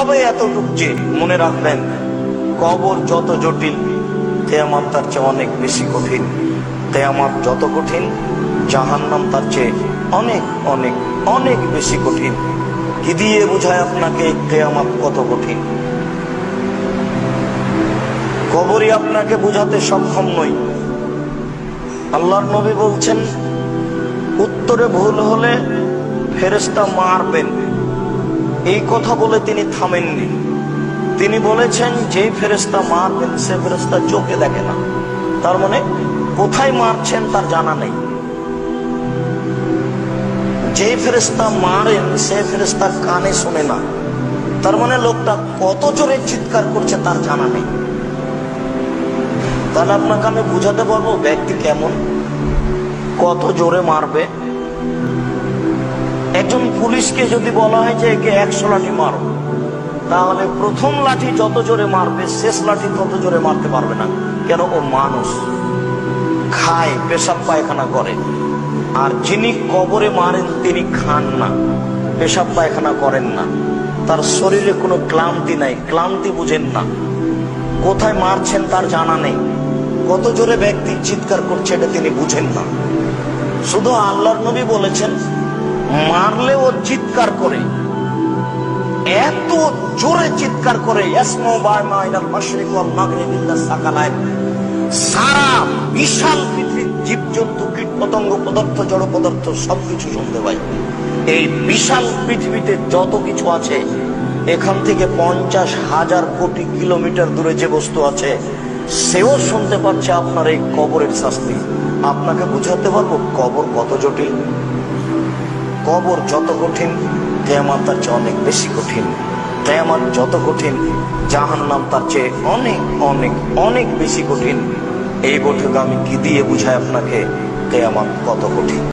তবে এতটুক যে মনে রাখবেন, কবর যত জটিল তেয়ামাত তার চেয়ে অনেক বেশি কঠিন। তেয়ামাত যত কঠিন, জাহান্নাম তার চেয়ে অনেক অনেক অনেক বেশি কঠিন। কি দিয়ে বোঝায় আপনাকে কেয়ামাত কত কঠিন? কবরই আপনাকে বুঝাতে সক্ষম নই। আল্লাহর নবী বলছেন, উত্তরে ভুল হলে ফেরেস্তা মারবেন। এই কথা বলে তিনি থামেননি। তিনি বলেছেন, যে ফেরেস্তা মারবেন, সে ফেরেস্তা চোখে দেখে না। তার মানে কোথায় মারছেন তার জানা নেই। যে ফেরেস্তা মারেন, সে ফেরেস্তা কানে শোনে না। তার মানে লোকটা কত জোরে চিৎকার করছে তার জানা নেই। তাহলে আপনাকে আমি বুঝাতে পারব, ব্যক্তি কেমন? কত জোরে মারবে? একজন পুলিশকে যদি বলা হয় যে একে একশো লাঠি মারো, তাহলে প্রথম লাঠি যত জোরে মারবে, শেষ লাঠি তত জোরে মারতে পারবে না। কেন? ও মানুষ। খায়, পেশাব পায়খানা করে। আর যিনি কবরে মারেন, তিনি খান না। পেশাব পায়খানা করেন না। তার শরীরে কোনো ক্লান্তি নাই। ক্লান্তি বুঝেন না। কোথায় মারছেন তার জানা নেই। কত জোরে ব্যক্তি চিৎকার করছে, এটা তিনি বুঝেন না। শুধু আল্লাহর নবী বলেছেন মারলে ও চিৎকার করে। এত জোরে চিৎকার করে সারা বিশাল পৃথিবীর জীবজন্তু কীট পতঙ্গ পদার্থ, জড় পদার্থ সবকিছু শুনতে পাই। এই বিশাল পৃথিবীতে যত কিছু আছে, এখান থেকে পঞ্চাশ হাজার কোটি কিলোমিটার দূরে যে বস্তু আছে, সেও শুনতে পাচ্ছে আপনার এই কবরের শাস্তি। আপনাকে বুঝাতে পারব কবর কত জটিল? কবর যত কঠিন, কেয়ামাত তার চেয়ে অনেক বেশি কঠিন। কেয়ামাত যত কঠিন, জাহান্নাম তার চেয়ে অনেক অনেক অনেক বেশি কঠিন। এই বৈঠক আমি কি দিয়ে বুঝাই আপনাকে, কেয়ামাত কত কঠিন?